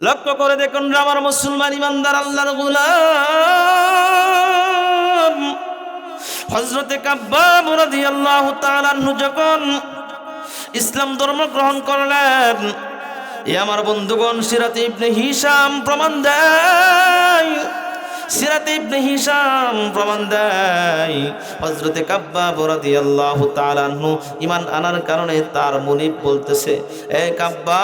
লক্ষ্য করে দেখুন আমার মুসলমান ইমানদার আল্লাহর গুলাম। হজরতে কাব্বাব রাদিয়াল্লাহু তাআলা আনহু যখন ইসলাম ধর্ম গ্রহণ করলেন, এ আমার বন্ধুগণ সিরাত ইবনে হিশাম প্রমাণ দেয়। সিরাতে ইবনে হিশাম প্রমাণ দেয়। হযরতে কাব্বাব রাদিয়াল্লাহু তাআলা আনহু ঈমান আনার কারণে তার মুনিব বলতেছে, এ কাব্বাব,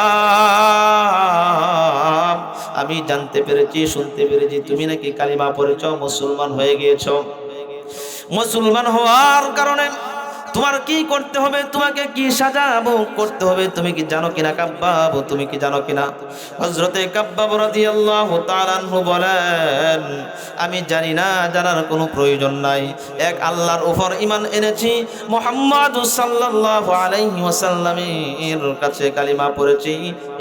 আমি জানতে পেরেছি, শুনতে পেরেছি, তুমি নাকি কালিমা পড়েছ, মুসলমান হয়ে গিয়েছো। মুসলমান হওয়ার কারণে তোমার কি করতে হবে? তোমাকে কি সাজাবো? করতে হবে। তুমি কি জানো কিনা কাব্বাবু? তুমি কি জানো কিনা? হযরতে কাব্বাব রাদিয়াল্লাহু তাআলা বলেন, আমি জানি না, জানার কোনো প্রয়োজন নাই। এক আল্লাহর উপর ঈমান এনেছি। মুহাম্মদ সাল্লাল্লাহু আলাইহি ওয়াসাল্লামের কাছে কালিমা পড়েছি।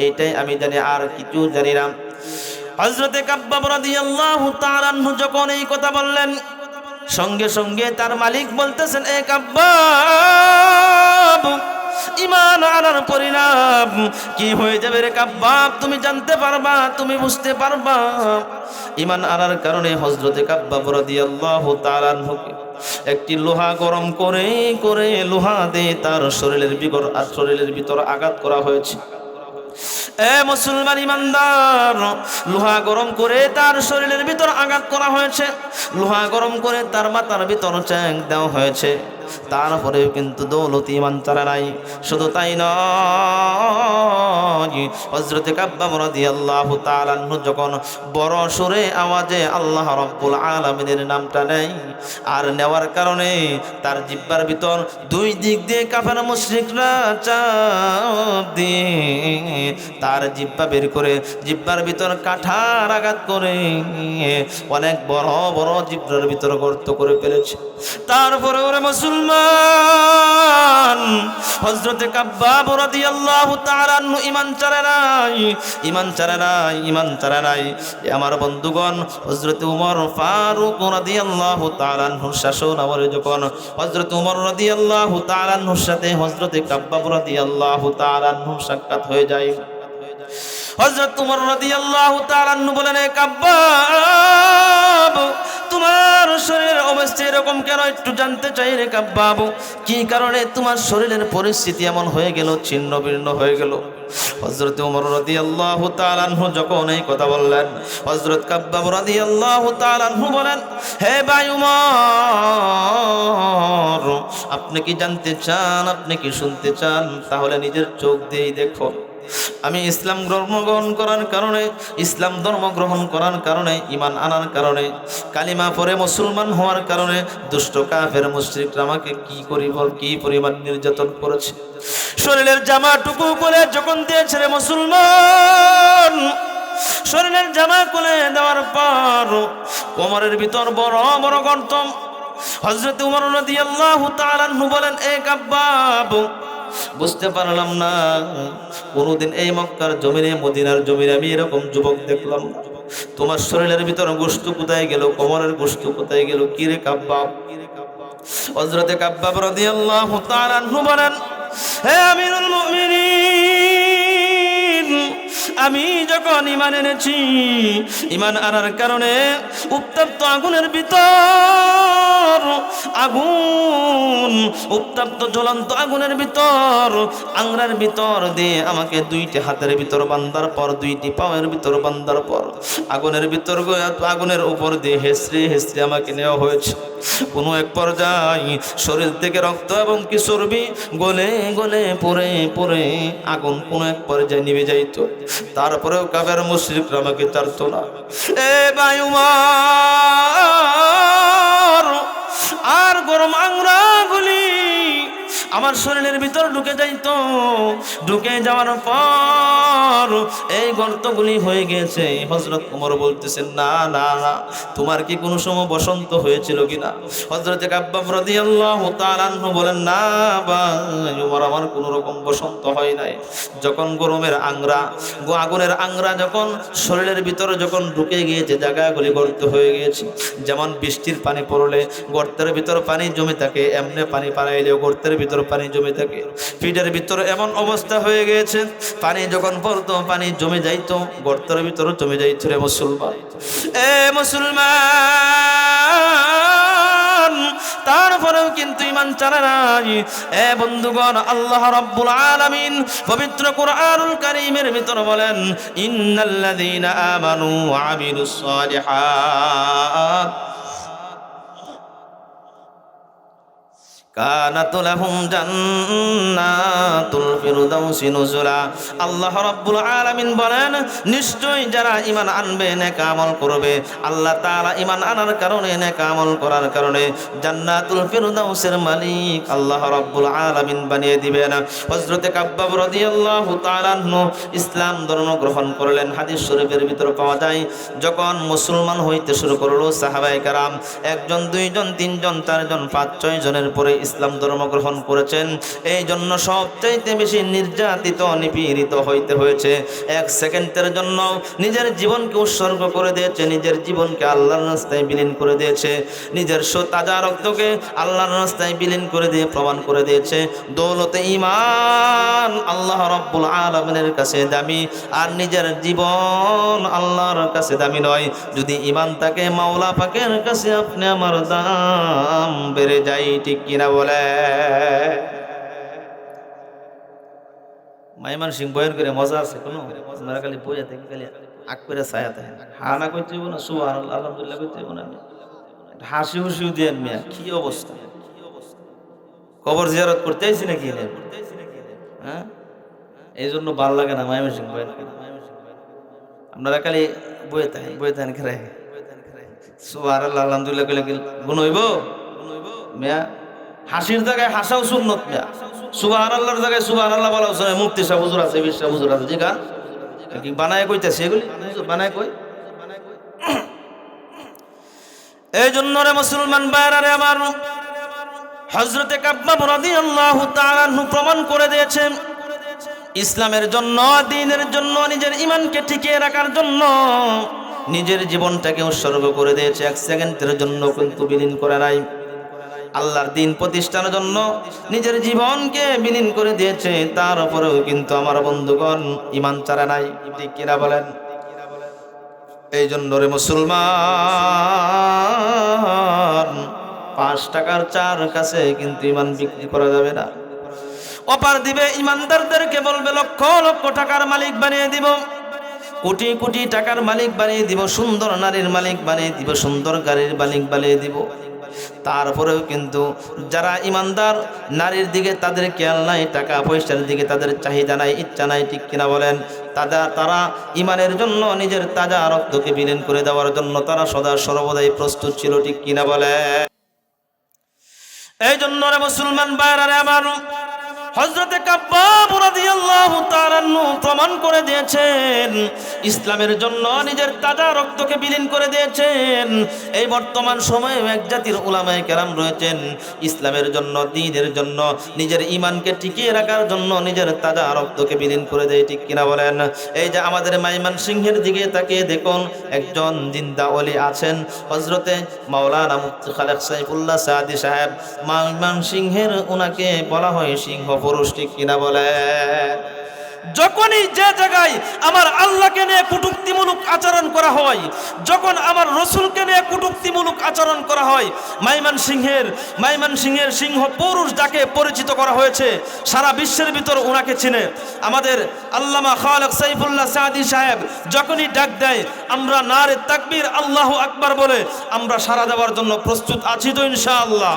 এইটাই আমি জানি, আর কিছু জানি না। হযরতে কাব্বাব রাদিয়াল্লাহু তাআলা যখন এই কথা বললেন সঙ্গে সঙ্গে তার মালিক বলতেছেন এক কাব্বাব ইমান আনার পরিণাম কি হয়ে যাবে রে কাব্বাব? তুমি জানতে পারবা, তুমি বুঝতে পারবা। ইমান আনার কারণে হজরতে কাব্বাব রাদিয়াল্লাহু তাআলা আনহুকে একটি লোহা গরম করে করে লোহা দিয়ে তার শরীরের বিগর আর শরীরের ভিতর আঘাত করা হয়েছে। এ মুসলমান ইমানদার, লোহা গরম করে তার শরীরের ভিতর আঘাত করা হয়েছে। লোহা গরম করে তার মাথার ভিতর চ্যাং দেওয়া হয়েছে। তারপরেও কিন্তু দৌলত ইমান চারা নাই। শুধু তাই নয় হজরতে আনহু যখন বড় সুরে আওয়াজে আল্লাহ রাব্বুল আলামিনের নামটা নেয়, আর নেওয়ার কারণে তার জিব্বার ভিতর দুই দিক দিয়ে কাফের মুশরিকরা দিয়ে তার জিব্বা বের করে জিব্বার ভিতর কাঠার আঘাত করে অনেক বড় বড় জিব্বার ভিতর গর্ত করে ফেলেছে। তারপরে ওরে মুসলমান হজরতে কাব্বাব রাদিয়াল্লাহু তাআলা আনহু ঈমান চারে নাই, ঈমান চারে নাই, ঈমান চারে নাই। আমার বন্ধুগণ হজরতে উমর ফারুক রাদিয়াল্লাহু তাআলা আনহুর শাসন আমলে যখন হজরত উমর রাদিয়াল্লাহু তাআলা আনহুর সাথে হজরতে কাব্বাব রাদিয়াল্লাহু তাআলা সাক্ষাৎ হয়ে যায় হজরত উমর রাদিয়াল্লাহু তাআলা আনহু বলেন, এ কাব্বাব, তোমার শরীরের অবস্থা এরকম কেন? একটু জানতে চাই রে কাব্বাব। কি কারণে তোমার শরীরের পরিস্থিতি এমন হয়ে গেল, ছিন্ন ভিন্ন হয়ে গেল? হজরত উমর রাদিয়াল্লাহু তাআলা আনহু যখন এই কথা বললেন হজরত কাব্বাব রাদিয়াল্লাহু তাআলা আনহু বলেন, হে ভাই আপনি কি জানতে চান? আপনি কি শুনতে চান? তাহলে নিজের চোখ দিয়েই দেখো আমি ইসলাম ধর্ম গ্রহণ করার কারণে, ইসলাম ধর্ম গ্রহণ করার কারণে ইমান আনার কারণে, কালিমা পরে মুসলমান হওয়ার কারণে দুষ্ট কাফের মুশ্রিকরা আমাকে কি করিব কি পরিমাণ নির্যাতন করেছে? শরীরের জামাটুকু করে যখন দিয়েছে রে মুসলমান, শরীরের জামা খুলে দেওয়ার পর কোমরের ভিতর বড় বড় গর্ত। হজরত উমর রাদিয়াল্লাহু তাআলা আনহু বলেন, এ কাব্বাব বুঝতে পারলাম না। কোনোদিন এই মক্কার জমিনে, মদিনার জমিনে আমি এরকম যুবক দেখলাম। তোমার শরীরের ভিতর গোস্তু কোথায় গেল? কোমরের গোস্তু কোথায় গেল? কি রে কাব্বাব হজরতে কাব্বা রাদিয়াল্লাহু তাআলা বলেন, হে আমিরুল মুমিনিন আমি যখন ইমান এনেছি, ইমান আনার কারণে উত্তপ্ত আগুনের ভিতর, আগুন, উত্তপ্ত জ্বলন্ত আগুনের ভিতর, আংরার ভিতর দিয়ে আমাকে দুইটি হাতের ভিতর বান্দার পর, দুইটি পায়ের ভিতর বান্দার পর, আগুনের ভিতর আগুনের উপর দিয়ে হেসড়ে হেসড়ে আমাকে নেওয়া হয়েছে। কোনো এক পর্যায়ে শরীর থেকে রক্ত এবং কি চর্বি গলে গলে পড়ে পড়ে আগুন কোনো এক পর্যায়ে নিভে যাইত। তারপরেও কাবের মুশ্রিকরা আমাকে তারত না। এ বায়ুমার আর গরম আংরাগুলি আমার শরীরের ভিতর ঢুকে যাইতো ঢুকে যাওয়ার পর এই গর্তগুলি হয়ে গেছে। হজরত কুমর বলতেছেন, না না না, তোমার কি কোনো সময় বসন্ত হয়েছিল কিনা? হজরত আনহু বলেন, না উমর আমার কোনো রকম বসন্ত হয় নাই। যখন গরমের আংরা আগুনের আংরা যখন শরীরের ভিতরে যখন ঢুকে গিয়েছে, জায়গাগুলি গর্ত হয়ে গিয়েছে। যেমন বৃষ্টির পানি পড়লে গর্তের ভিতর পানি জমে থাকে, এমনি পানি পাড়াইলেও গর্তের ভিতর ভিতর পানি জমে থাকে। ফিটের ভিতর এমন অবস্থা হয়ে গেছে, পানি যখন পড়তো, পানি জমে যাইতো, গর্তের ভিতর জমে যাইতো রে মুসলমান। এ মুসলমান, তারপরেও কিন্তু ইমান চালে নাই। এ বন্ধুগণ, আল্লাহ রাব্বুল আলামিন পবিত্র কোরআনুল কারীমের ভিতর বলেন, ইন্নাল্লাযীনা আমানু ওয়া আমিলুস সালিহাত। নুজুলা। আল্লাহ আলামিন নিশ্চয়ই যারা আনবে করবে। আল্লাহ আনার করার কারণে মালিক আল্লাহ বানিয়ে ইসলাম ধর্ম গ্রহণ করলেন। হাদিস শরীফের ভিতর পাওয়া যায়, যখন মুসলমান হইতে শুরু করল সাহাবায়ে কেরাম, একজন, দুইজন, তিনজন, চারজন, পাঁচ, ছয় জনের পরে ইসলাম ধর্ম গ্রহণ করেছেন এই জন্য সবচাইতে বেশি নির্যাতিত, নিপীড়িত হইতে হয়েছে। এক সেকেন্ডের জন্য নিজের জীবনকে উৎসর্গ করে দিয়েছে, নিজের জীবনকে আল্লাহর রাস্তায় বিলীন করে দিয়েছে। নিজের তাজা রক্তকে আল্লাহর রাস্তায় বিলীন করে দিয়ে প্রমাণ করে দিয়েছে। দৌলতে ইমান আল্লাহ রব্বুল আলমিনের কাছে দামি, আর নিজের জীবন আল্লাহর কাছে দামি নয়। যদি ইমান তাকে মাওলা পাকের কাছে আপনি আমার দাম বেড়ে যাই ঠিক কিনা বলে। মাইমান সিং বয়ন করে মজা আছে কোনো? আপনারা খালি বইয়া থেকে খালি আগ করে ছায়া থাকে হা না করতে না সুবাহ আলহামদুলিল্লাহ করতে না। হাসি হুসিও দিয়ে মিয়া, কি অবস্থা? কবর জিয়ারত করতে আইছি নাকি হ্যাঁ? এই জন্য ভালো লাগে না মাইমান সিং বয়ন। আপনারা খালি বইয়ে থাকেন বইয়ে থাকেন খেলে সুবাহ আলহামদুলিল্লাহ কইলে কি গুণ হইব? মিয়া হাসির জায়গায় হাসাও সুন্নত মিয়া সুবাহ আল্লাহর জায়গায় সুবাহ আল্লাহ বলা হচ্ছে মুক্তি সাহ হুজুর আছে বিশ্বাস হুজুর আছে, জি গান কি বানায় কইতেছে এগুলি? বানায় কই? এই জন্য রে মুসলমান বাইরারে আমার হজরতে কাব্বাব রাদিয়াল্লাহু তাআলা আনহু প্রমাণ করে দিয়েছেন ইসলামের জন্য দিনের জন্য, নিজের ইমানকে টিকিয়ে রাখার জন্য, নিজের জীবনটাকে উৎসর্গ করে দিয়েছে। এক সেকেন্ডের জন্য কিন্তু বিলীন করে নাই। আল্লাহর দিন প্রতিষ্ঠার জন্য নিজের জীবনকে বিলীন করে দিয়েছে। তার উপরেও কিন্তু আমার বন্ধুগণ ইমান চারা নাই। কিনা বলেন? এই জন্য রে মুসলমান, পাঁচ টাকার চার কাছে কিন্তু ইমান বিক্রি করা যাবে না। অপার দিবে ইমানদারদেরকে বলবে, লক্ষ লক্ষ টাকার মালিক বানিয়ে দিব। কোটি কোটি টাকার মালিক বানিয়ে দিব, সুন্দর নারীর মালিক বানিয়ে দিব, সুন্দর গাড়ির মালিক বানিয়ে দিব। তারপরেও কিন্তু যারা ইমানদার, নারীর দিকে তাদের খেয়াল নাই, টাকা পয়সার দিকে তাদের চাহিদা নাই, ইচ্ছা নাই, ঠিক কিনা বলেন? তারা তারা ইমানের জন্য নিজের তাজা রক্তকে বিলীন করে দেওয়ার জন্য তারা সদা সর্বদাই প্রস্তুত ছিল, ঠিক কিনা বলে এই জন্য মুসলমান বাইরারে আমার হজরতে প্রমাণ করে দিয়েছেন, ইসলামের জন্য নিজের তাজা রক্তকে বিলীন করে দিয়েছেন। এই বর্তমান সময়ে এক জাতির উলামায়ে কেরাম রয়েছেন, ইসলামের জন্য দিনের জন্য, নিজের ইমানকে টিকিয়ে রাখার জন্য নিজের তাজা রক্তকে বিলীন করে দেয়, ঠিক কিনা বলেন? এই যে আমাদের মাইমান সিংহের দিকে তাকিয়ে দেখুন, একজন জিন্দা ওলি আছেন হজরতে মাওলানা মুফতি খালেক সাইফুল্লাহ সাদি সাহেব। মাইমান সিংহের ওনাকে বলা হয় সিংহ পুরুষ ঠিক কিনা বলে? যখনই যে জায়গায় আমার আল্লাহকে নিয়ে কটুক্তিমূলক আচরণ করা হয়, যখন আমার রসুলকে নিয়ে কটুক্তিমূলক আচরণ করা হয়, মাইমান সিংহের মাইমান সিংহের সিংহ পুরুষ যাকে পরিচিত করা হয়েছে, সারা বিশ্বের ভিতর ওনাকে চিনে। আমাদের আল্লামা খালেক সাইফুল্লাহ সাদি সাহেব যখনই ডাক দেয়, আমরা নারে তাকবীর আল্লাহ আকবার বলে, আমরা সারা দেওয়ার জন্য প্রস্তুত আছি তো ইনশাআল্লাহ।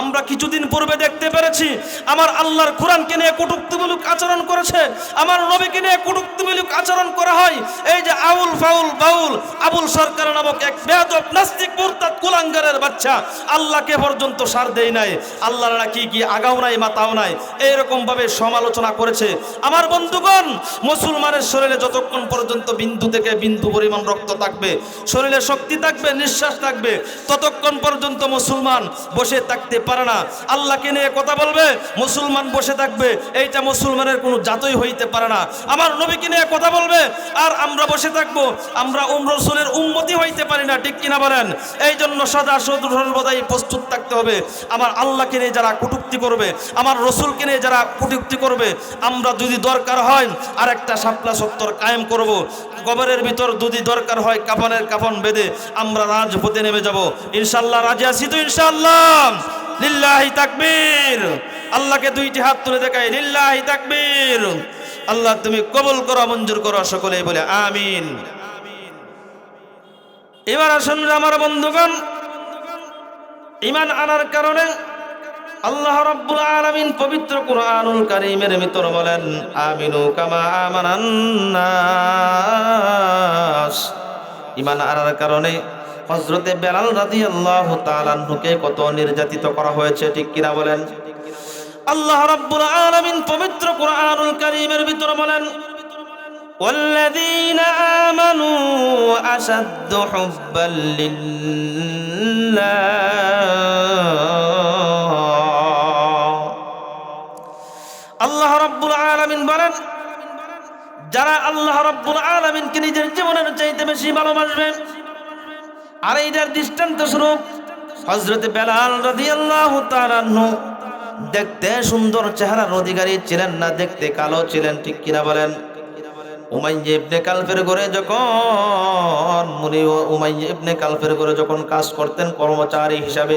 আমরা কিছুদিন পূর্বে দেখতে পেরেছি, আমার আল্লাহর কোরআনকে নিয়ে কটুক্তিমূলক আচরণ করেছে, আমার নবীকে নিয়ে কটুক্তিমূলক আচরণ করা হয়। এই যে আউল ফাউল বাউল, আবুল সরকার নামক এক বেয়াদব নাস্তিক মুরতাদ কুলাঙ্গারের বাচ্চা, আল্লাহকে পর্যন্ত সার দেয় নাই, আল্লাহর কি কি আগাও নাই, মাতাও নাই এইরকম ভাবে সমালোচনা করেছে। আমার বন্ধুগণ, মুসলমানের শরীরে যতক্ষণ পর্যন্ত বিন্দু থেকে বিন্দু পরিমাণ রক্ত থাকবে, শরীরে শক্তি থাকবে, নিঃশ্বাস থাকবে, ততক্ষণ পর্যন্ত মুসলমান বসে থাকতে পারে না। আল্লাহকে নিয়ে কথা বলবে? মুসলমান বসে থাকবে। এইটা মুসলমানের কোনো জাতই হইতে পারে না। আমার নবীকে নিয়ে কথা বলবে? আর আমরা বসে থাকব। আমরা উম রসুলের উন্মতি হইতে পারি না, ঠিক কিনা বলেন? এই জন্য সদা সর্বদাই প্রস্তুত থাকতে হবে। আমার আল্লাহকে নিয়ে যারা কটুক্তি করবে, আমার রসুলকে নিয়ে যারা কটুক্তি করবে, আমরা যদি দরকার হয় আর একটা শাপলা সত্তর কায়েম করব। কবরের ভিতর যদি দরকার হয় কাফনের কাফন বেঁধে আমরা রাজপথে নেমে যাব। ইনশাল্লাহ রাজি আছি তো ইনশাল্লাহ লিল্লাহি তাকবীর। আল্লাহকে দুইটি হাত তুলে দেখায় লিল্লাহি তাকবীর। আল্লাহ তুমি কবুল করো, মঞ্জুর করো সকলে বলে আমিন। এবার আসুন আমার বন্ধুগণ ইমান আনার কারণে আল্লাহ রাব্বুল আলামিন পবিত্র কুরআনুল কারীমের ভিতর বলেন আমিনু কামা আমানান নাস ইমান আনার কারণে হযরতে বেলাল রাদিয়াল্লাহু তাআলা আনহুকে কত নির্যাতিত করা হয়েছে ঠিক কিনা বলেন আল্লাহ রাব্বুল আলামিন পবিত্র কুরআনুল কারীমের ভিতর বলেন والذين آمنوا أشد حبا لله যারা আল্লাহ রাব্বুল আলামিনকে নিজের জীবনের চাইতে বেশি ভালোবাসবে আর এইটার দৃষ্টান্ত স্বরূপ হযরত বেলাল তাআলা আনহু দেখতে সুন্দর চেহারার অধিকারী ছিলেন না, দেখতে কালো ছিলেন, ঠিক কিনা বলেন? উমাইয়া কালফের ঘরে যখন মুনি উমাইয়া কালফের ঘরে যখন কাজ করতেন কর্মচারী হিসাবে,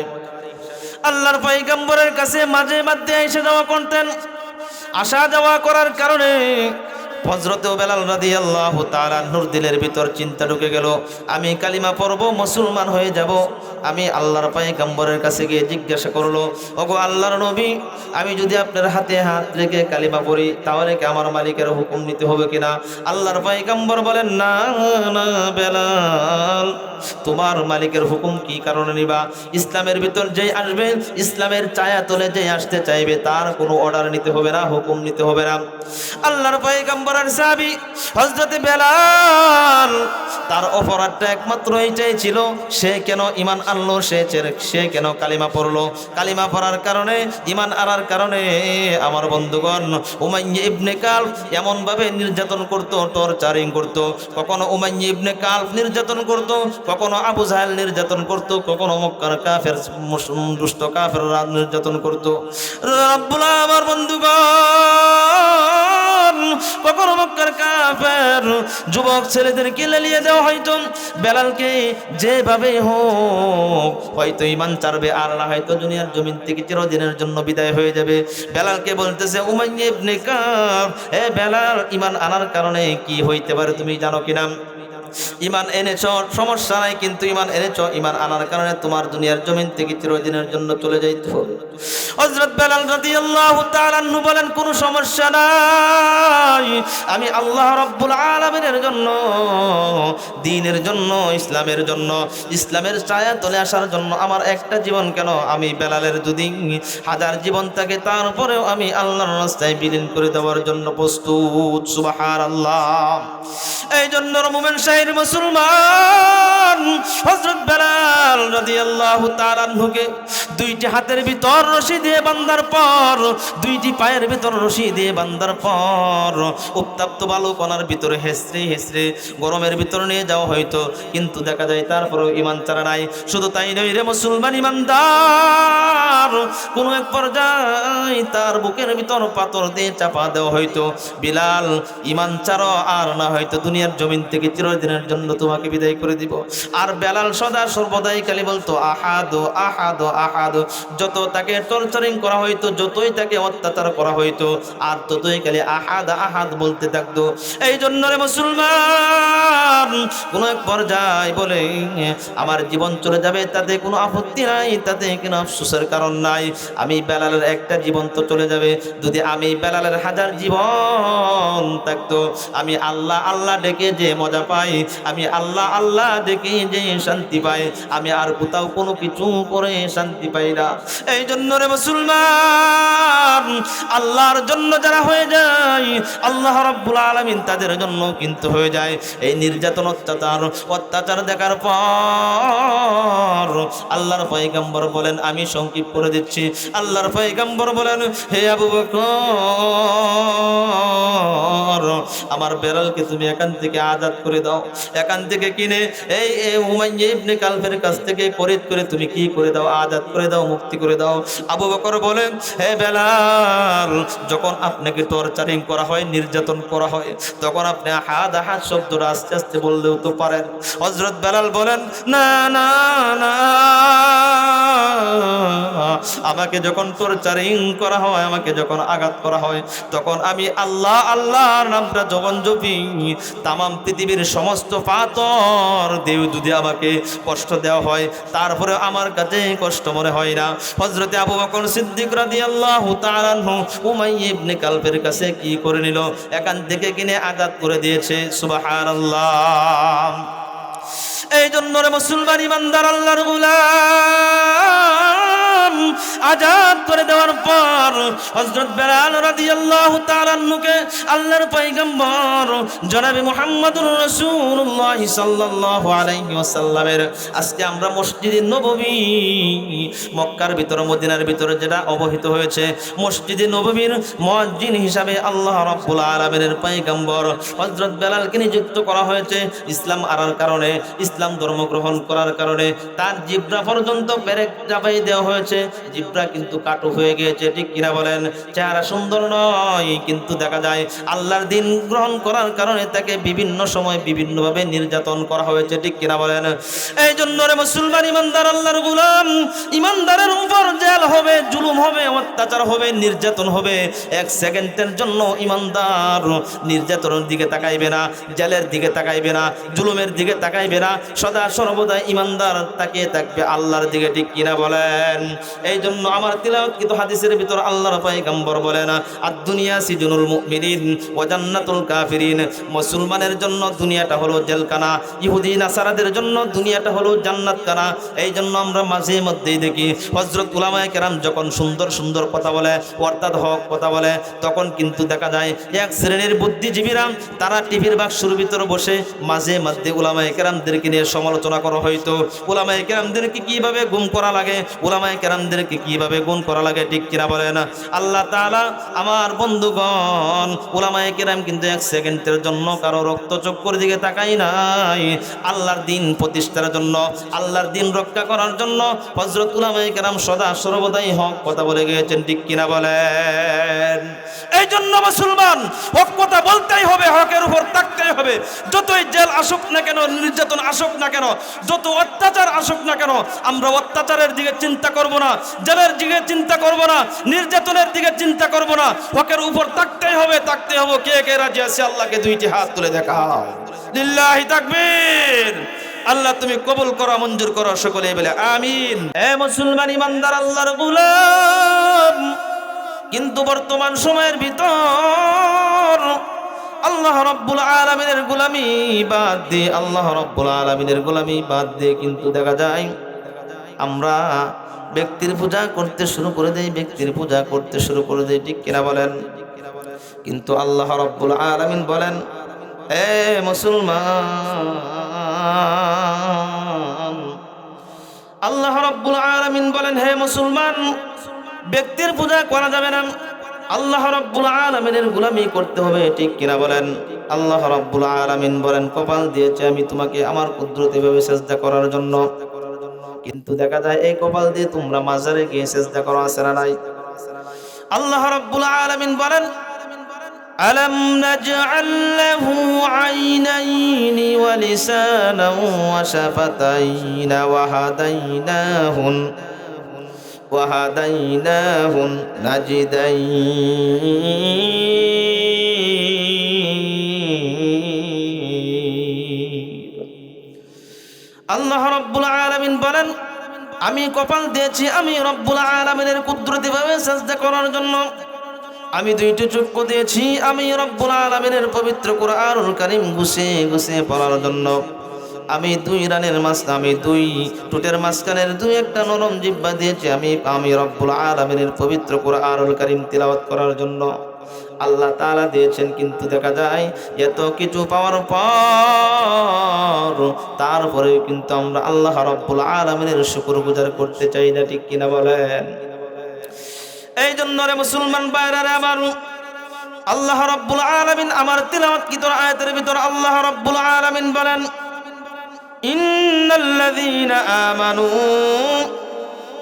আল্লাহর পয়গম্বরের কাছে মাঝে মধ্যে এসে যাওয়া করতেন। আসা যাওয়া করার কারণে হজরতে বেলাল রাদি আল্লাহ তারা নূর দিলের ভিতর চিন্তা ঢুকে গেল। আমি কালিমা পড়ব, মুসলমান হয়ে যাব। আমি আল্লাহর পায়গাম্বরের কাছে গিয়ে জিজ্ঞাসা করল, ওগো আল্লাহর নবী, আমি যদি আপনার হাতে হাত রেখে কালিমা পড়ি, তাহলে কি আমার মালিকের হুকুম নিতে হবে কিনা? আল্লাহর পায়গাম্বর বলেন, না না, বেলাল, তোমার মালিকের হুকুম কি কারণে নিবা? ইসলামের ভিতর যেই আসবে, ইসলামের ছায়া তলে যেই আসতে চাইবে, তার কোনো অর্ডার নিতে হবে না, হুকুম নিতে হবে না। আল্লাহর পয়গম্বরের সাহাবী হযরতে বেলাল, তার অপরাধটা একমাত্র এইটাই ছিল, সে কেন ইমান আনলো, সে সে কেন কালিমা পড়ল? কালিমা পড়ার কারণে ইমান আনার কারণে আমার বন্ধুগণ, উমাইয়া ইবনে কাল এমনভাবে নির্যাতন করত, টর্চারিং করত, কখনো উমাইয়া ইবনে কাল নির্যাতন করত, কখনো আবু জাহেল নির্যাতন করত, কখনো মক্কার কাফের দুষ্ট কাফের নির্যাতন করত। রব্বুল আমার বন্ধুগণ কখনো মক্কার কাফের, যুবক ছেলেদেরকে নিয়ে দেওয়া হয়তো, বেলালকে যেভাবে হোক, হয়তো ইমান চারবে আর হয়তো দুনিয়ার জমিন থেকে চিরদিনের জন্য বিদায় হয়ে যাবে। বেলালকে বলতেছে, উমাইয়া কাপ এ বেলাল, ইমান আনার কারণে কি হইতে পারে তুমি জানো কিনা? ইমান এনেছ, সমস্যা নাই, কিন্তু ইমান এনেছ, ইমান আনার কারণে তোমার দুনিয়ার জমিন থেকে চিরদিনের জন্য চলে যাইতে হবে। হযরত বেলাল রাদিয়াল্লাহু তাআলা বলেন, কোনো সমস্যা নাই। আমি আল্লাহ রাব্বুল আলামিনের জন্য দ্বীনের জন্য, ইসলামের জন্য, ইসলামের ছায়া তলে আসার জন্য আমার একটা জীবন কেন? আমি বেলালের যদি হাজার জীবন থাকে তারপরেও আমি আল্লাহর রাস্তায় বিলীন করে দেওয়ার জন্য প্রস্তুত, সুবহানাল্লাহ। এই জন্য মোমেন শাহির মুসলমান। হযরত বেলাল রাদিয়াল্লাহু তাআলা আনহুকে দুইটি হাতের ভিতর রশি দিয়ে বান্দার পর, দুইটি পায়ের ভিতর রশি দিয়ে বান্দার পর, উত্তাপ্ত বালু কণার ভিতরে হেসরে হেসরে গরমের ভিতর নিয়ে যাওয়া হয়তো কিন্তু দেখা যায় তারপরেও ইমান চারা নাই। শুধু তাই নয় রে মুসলমান ইমানদার কোন এক পর্যায়ে তার বুকের ভিতর পাথর দিয়ে চাপা দেওয়া হয়তো বিলাল ইমান চারো আর না হয়তো দুনিয়ার জমিন থেকে চিরদিনের জন্য তোমাকে বিদায় করে দিব। আর বেলাল সদা সর্বদাই খালি বলতো, আহাদ আহাদ আহাদ। যত তাকে টর্চারিং করা হইতো, যতই তাকে অত্যাচার করা হইতো, আর ততই খালি আহাদ আহাদ বলতে থাকতো। এই জন্য রে মুসলমান, কোন এক পর্যায়ে বলে, আমার জীবন চলে যাবে, তাতে কোনো আপত্তি নাই, তাতে কোনো আফসোসের কারণ নাই। আমি বেলালের একটা জীবন তো চলে যাবে। যদি আমি বেলালের হাজার জীবন থাকতো, আমি আল্লাহ আল্লাহ ডেকে যে মজা পাই আমি আল্লাহ আল্লাহ ডেকে যে শান্তি পাই, আমি আর কোথাও কোনো কিছু করে শান্তি পাই না। এই জন্য রে মুসলমান, আল্লাহর জন্য যারা হয়ে যায়, আল্লাহ রাব্বুল আলামিন তাদের জন্য কিন্তু হয়ে যায়। এই নির্যাতন, অত্যাচার অত্যাচার দেখার পর আল্লাহর পয়গম্বর বলেন, আমি সংক্ষিপ্ত করে দিচ্ছি। আল্লাহর পয়গম্বর বলেন, হে আবু বকর, আমার বেড়ালকে তুমি এখান থেকে আজাদ করে দাও। এখান থেকে কিনে এই উমাইয়া ইবনে কালফের কাছ থেকে খরিদ করে তুমি কি করে দাও, আজাদ করে দাও মুক্তি করে দাও? আবু বকর বলেন, হে বেলাল, যখন আপনাকে টর্চারিং করা হয়, নির্যাতন করা হয়, তখন আপনি হাত হাত শব্দটা আস্তে আস্তে বললেও তো পারেন। হজরত বেলাল বলেন, না না না। আমাকে যখন টর্চারিং করা হয়, আমাকে যখন আঘাত করা হয়, তখন আমি আল্লাহ, আল্লাহর নামটা যখন জপি, তামাম পৃথিবীর সমস্ত পাথর দেও যদি আমাকে কষ্ট দেওয়া হয়, তারপরে আমার কাছে কষ্ট মনে হয় না। হজরতে আবু বকর সিদ্দিক রাদিয়াল্লাহু তাআলা উমাইয়া ইবনে কালবের কাছে কি করে নিল? এখান থেকে কিনে আঘাত করে দিয়েছে। সুবহানাল্লাহ। এই জন্য রে মুসলমান ইমানদার, আল্লাহর গুলাম। আজাদ করে দেওয়ার পর হযরত বেলাল রাদিয়াল্লাহু তাআলা নুকে আল্লাহর পয়গম্বর জনাবে মুহাম্মদুর রাসূলুল্লাহ সাল্লাল্লাহু আলাইহি ওয়াসাল্লামের। আজকে আমরা মসজিদে নববী, মক্কার ভিতর, মদিনার ভিতরে যেটা অবহিত হয়েছে, মসজিদে নববীর মুয়াজ্জিন হিসাবে আল্লাহ রাব্বুল আলামিনের পয়গম্বর হযরত বেলালকে নিযুক্ত করা হয়েছে। ইসলাম আনার কারণে, ইসলাম ধর্ম গ্রহণ করার কারণে, তার জিব্রা পর্যন্ত পেরেক চাপাই দেওয়া হয়েছে। জিব্রা কিন্তু কাটু হয়ে গিয়েছে, ঠিক কিনা বলেন? চেহারা সুন্দর নয়, কিন্তু দেখা যায় আল্লাহর দিন গ্রহণ করার কারণে তাকে বিভিন্ন সময় বিভিন্নভাবে নির্যাতন করা হয়েছে, ঠিক কিনা বলেন? এই জন্য রে মুসলমান ইমানদার, আল্লাহর গুলাম, ইমানদারের উপর জেল হবে, জুলুম হবে, অত্যাচার হবে, নির্যাতন হবে। এক সেকেন্ডের জন্য ইমানদার নির্যাতনের দিকে তাকাইবে না, জেলের দিকে তাকাইবে না, জুলুমের দিকে তাকাইবে না। সদা সর্বদা ইমানদার তাকিয়ে থাকবে আল্লাহর দিকে, ঠিক কিনা বলেন? এই জন্য আমার তিলাওয়াত কিন্তু হাদিসের ভিতর আল্লাহর পয়গম্বর না। আর দুনিয়া সিজনুল মুমিনিন, ওয়া জান্নাতুল কাফিরিন। মুসলমানের জন্য দুনিয়াটা হলো জেলখানা, ইহুদি, নাসারাদের জন্য দুনিয়াটা হলো জান্নাত কানা এই জন্য আমরা মাঝে মধ্যেই দেখি হজরত উলামায়ে কেরাম যখন সুন্দর সুন্দর কথা বলে অর্থাৎ হক কথা বলে, তখন কিন্তু দেখা যায় এক শ্রেণির বুদ্ধিজীবীরা তারা টিভির বাক্সর ভিতরে বসে মাঝে মধ্যে উলামায়ে কেরামদেরকে নিয়ে সমালোচনা করা হয়তো উলামায়ে কেরামদেরকে কীভাবে গুম করা লাগে? উলামায়ে কেরামদেরকে কীভাবে গুণ করা লাগে ঠিক কিনা বলেন? আল্লাহ তাআলা আমার বন্ধুগণ, উলামায়ে কেরাম কিন্তু এক সেকেন্ডের জন্য কারও রক্ত চক্কর দিকে তাকাই নাই। আল্লাহর দিন প্রতিষ্ঠার জন্য, আল্লাহর দিন রক্ষা করার জন্য হজরত উলামায়ে কেরাম সদা সর্বদাই হক কথা বলে গিয়েছেন, ঠিক কিনা বলেন? এই জন্য মুসলমান, হক কথা বলতেই হবে, হকের উপর থাকতেই হবে। যতই জেল আসুক না কেন, নির্যাতন আসুক না কেন, যত অত্যাচার আসুক না কেন, আমরা অত্যাচারের দিকে চিন্তা করব না। জেলের দিকে চিন্তা করব না, নির্যাতনের দিকে চিন্তা করব না, হকের উপর থাকতেই হবে তাকতে হবে। কে কে রাজি আছে? আল্লাহকে দুইটি হাত তুলে দেখা লিল্লাহি তাকবীর। আল্লাহ তুমি কবুল করো, মঞ্জুর করো সকলে বলে আমিন। হে মুসলমান ইমানদার, আল্লাহর গোলাম। কিন্তু বর্তমান সময়ের ভিতর আল্লাহ রব্বুল আলমিনের গোলামি বাদ দিয়ে, আল্লাহ রব্বুল আলমিনের গোলামি বাদ দিয়ে কিন্তু দেখা যায় আমরা ব্যক্তির পূজা করতে শুরু করে দেই, ব্যক্তির পূজা করতে শুরু করে দেই, ঠিক কিনা বলেন? কিন্তু আল্লাহ রব্বুল আলমিন বলেন, এ মুসলমান, আল্লাহ রব্বুল আলমিন বলেন, হে মুসলমান, ব্যক্তির পূজা করা যাবে না। আল্লাহ রব্বুল আলমিনের গুলামি করতে হবে, ঠিক কিনা বলেন? আল্লাহ রব্বুল আলমিন বলেন, কপাল দিয়েছে আমি তোমাকে আমার কুদরতিভাবে চেষ্টা করার জন্য। কিন্তু দেখা যায় এই কপাল দিয়ে তোমরা মাজারে গিয়ে চেষ্টা করো আছে না নাই আল্লাহ রব্বুল আলমিন বলেন ألم نجعل له عينين ولسانا وشفتين وهديناه وهديناه النجدين আল্লাহ রব্বুল আলামিন বলেন, আমি কপাল দিয়েছি, আমি রব্বুল আলামিনের কুদরতিভাবে সাজদা করার জন্য। আমি দুইটি চক্ষু দিয়েছি, আমি রব্বুল আলামিনের পবিত্র কোরআনুল কারিম গুছিয়ে গুছিয়ে পড়ার জন্য। আমি দুই রানের মাছ আমি দুই টুটের মাঝখানের দুই একটা নরম জিব্বা দিয়েছি, আমি আমি রব্বুল আলমিনের পবিত্র কোরআনুল কারিম তিলাওয়াত করার জন্য। আল্লাহ তালা দিয়েছেন, কিন্তু দেখা যায় এত কিছু পাওয়ার পর তারপরে কিন্তু আমরা আল্লাহ রব্বুল আলমিনের শুকুর গুজার করতে চাই না, ঠিক কিনা বলেন? এই জন্য রে মুসলমান বাইরে আবার আল্লাহ রব্বুল আলামিন আমার তিলাওয়াত কি তোর আয়াতের ভিতর আল্লাহ রব্বুল আলামিন বলেন, ইন্নাল্লাযীনা আমানু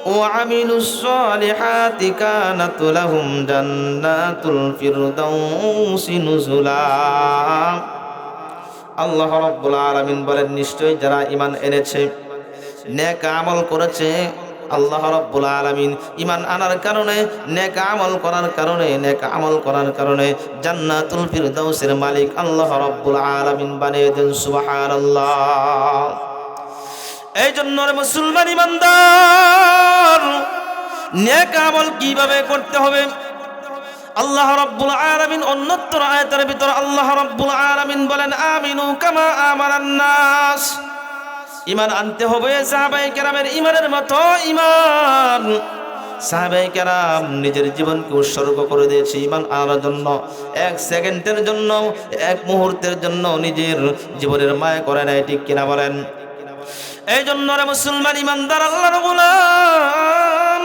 وعملوا الصالحات كانت لهم جنات الفردوس نزلا আল্লাহ রব্বুল আলামিন বলেন নিশ্চয়ই যারা ঈমান এনেছে নেক আমল করেছে আল্লাহ রব্বুল আলামিন ঈমান আনার কারণে নেক আমল করার কারণে নেক আমল করার কারণে জান্নাতুল ফিরদাউসের মালিক আল্লাহ রব্বুল আলামিন বানিয়ে দেন সুবহানাল্লাহ এই জন্য মুসলমান ইমানদার, নেক আমল কীভাবে করতে হবে? আল্লাহ রাব্বুল আলামিন অন্যত্র আয়াতের ভিতর আল্লাহ রাব্বুল আলামিন বলেন, আমিনু কামা আমারান নাস। ইমান আনতে হবে সাহাবাই কেরামের ইমানের মতো ইমান সাহাবাই কেরাম নিজের জীবনকে উৎসর্গ করে দিয়েছে ইমান আনার জন্য। এক সেকেন্ডের জন্য, এক মুহূর্তের জন্য নিজের জীবনের মায়া করে নেয়, ঠিক কিনা বলেন? এই জন্য রে মুসলমান ইমানদার আল্লাহ গুলাম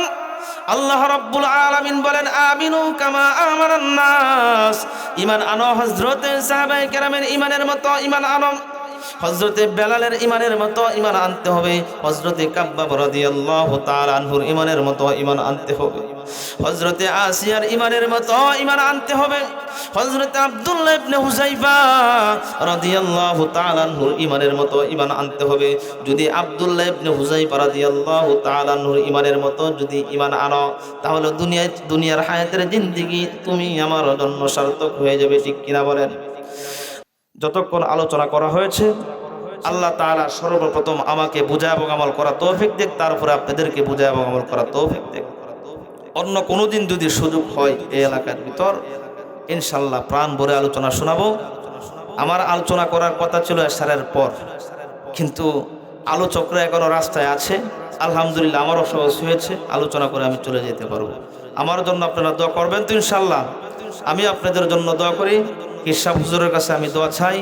আল্লাহ রব্বুল আলামিন বলেন, আমিনু কামা আমারান নাস। ইমান আনো হযরতে সাহাবায়ে কেরামের ঈমানের মতো ইমান আনো। হজরতে বেলালের ইমানের মতো ইমান আনতে হবে। হজরতে কাব্বাব রাদিয়াল্লাহু তাআলা আনহুর ইমানের মতো ইমান আনতে হবে। হজরতে আসিয়ার ইমানের মতো ইমান আনতে হবে। হজরতে আব্দুল্লাহ ইবনে হুজাইফা রাদিয়াল্লাহু তাআলা আনহুর ইমানের মতো ইমান আনতে হবে। যদি আব্দুল্লাহ ইবনে হুজাইফা রাদিয়াল্লাহু তাআলা আনহুর ইমানের মতো যদি ইমান আনো, তাহলে দুনিয়ায়, দুনিয়ার হায়াতের জিন্দেগি তুমি আমার জন্য সার্থক হয়ে যাবে, ঠিক কিনা বলেন? যতক্ষণ আলোচনা করা হয়েছে, আল্লাহ তাআলা সর্বপ্রথম আমাকে বুঝা এবং আমল করা তৌফিক দেখ তারপরে আপনাদেরকে বুঝা এবং আমল করা তৌফিক দেখ অন্য কোনো দিন যদি সুযোগ হয় এই এলাকার ভিতর ইনশাল্লাহ প্রাণ ভরে আলোচনা শোনাবো। আমার আলোচনা করার কথা ছিল এসারের পর, কিন্তু আলোচকরা এখনও রাস্তায় আছে। আলহামদুলিল্লাহ আমারও সহজ হয়েছে, আলোচনা করে আমি চলে যেতে পারব। আমার জন্য আপনারা দোয়া করবেন তো ইনশাল্লাহ আমি আপনাদের জন্য দোয়া করি। হিসাব হুজুরের কাছে আমি দোয়া চাই।